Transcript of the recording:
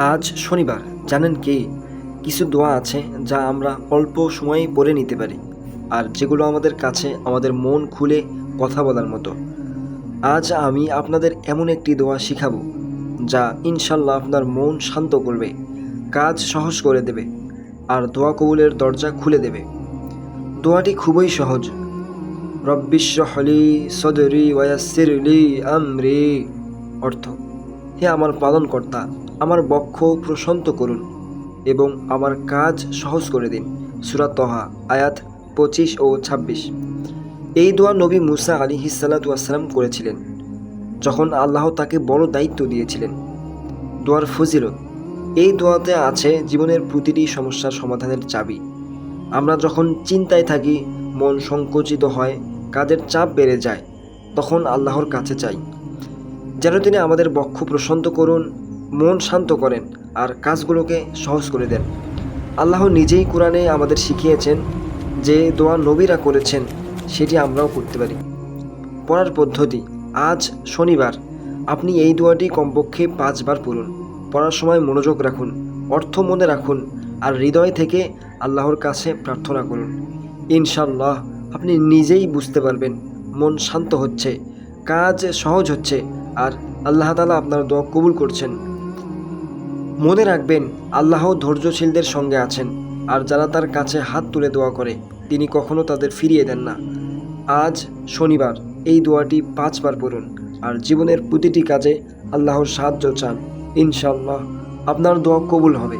আজ শনিবার, জানেন কি? কিছু দোয়া আছে যা আমরা অল্প সময়েই পড়ে নিতে পারি। আর যেগুলো আমাদের কাছে, আমাদের মন খুলে কথা বলার মতো। আজ আমি আপনাদের এমন একটি দোয়া শিখাবো, যা ইনশাল্লাহ আপনার মন শান্ত করবে, কাজ সহজ করে দেবে, আর দোয়া কবুলের দরজা খুলে দেবে। দোয়াটি খুবই সহজ। রব্বিশ্বহলি সদরি ওয়াসিরলি আমরি। অর্থ, হে আমার পালনকর্তা আমার বক্ষ প্রশান্ত করুন এবং আমার কাজ সহজ করে দিন। সুরাত তহা, আয়াত পঁচিশ ও ছাব্বিশ। এই দোয়া নবী মুসা আলী হিসালাতাম করেছিলেন, যখন আল্লাহ তাকে বড় দায়িত্ব দিয়েছিলেন। দোয়ার ফজিলত, এই দোয়াতে আছে জীবনের প্রতিটি সমস্যার সমাধানের চাবি। আমরা যখন চিন্তায় থাকি, মন সংকুচিত হয়, কাজের চাপ বেড়ে যায়, তখন আল্লাহর কাছে চাই যেন তিনি আমাদের বক্ষ প্রশান্ত করুন মন শান্ত করেন আর কাজগুলোকে সহজ করে দেন। আল্লাহ নিজেই কোরআনে আমাদের শিখিয়েছেন যে দোয়া নবীরা করেছেন, সেটি আমরাও করতে পারি। পড়ার পদ্ধতি, আজ শনিবার, আপনি এই দোয়াটি কমপক্ষে পাঁচবার পড়ুন। পড়ার সময় মনোযোগ রাখুন, অর্থ মনে রাখুন আর হৃদয় থেকে আল্লাহর কাছে প্রার্থনা করুন। ইনশাল্লাহ আপনি নিজেই বুঝতে পারবেন, মন শান্ত হচ্ছে, কাজ সহজ হচ্ছে আর আল্লাহ তালা আপনার দোয়া কবুল করছেন। মনে রাখবেন, আল্লাহ ধৈর্যশীলদের সঙ্গে আছেন, আর যারা তার কাছে হাত তুলে দোয়া করে, তিনি কখনো তাদের ফিরিয়ে দেন না। আজ শনিবার, এই দোয়াটি পাঁচবার পড়ুন, আর জীবনের প্রতিটি কাজে আল্লাহর সাহায্য চান। ইনশাল্লাহ আপনার দোয়া কবুল হবে।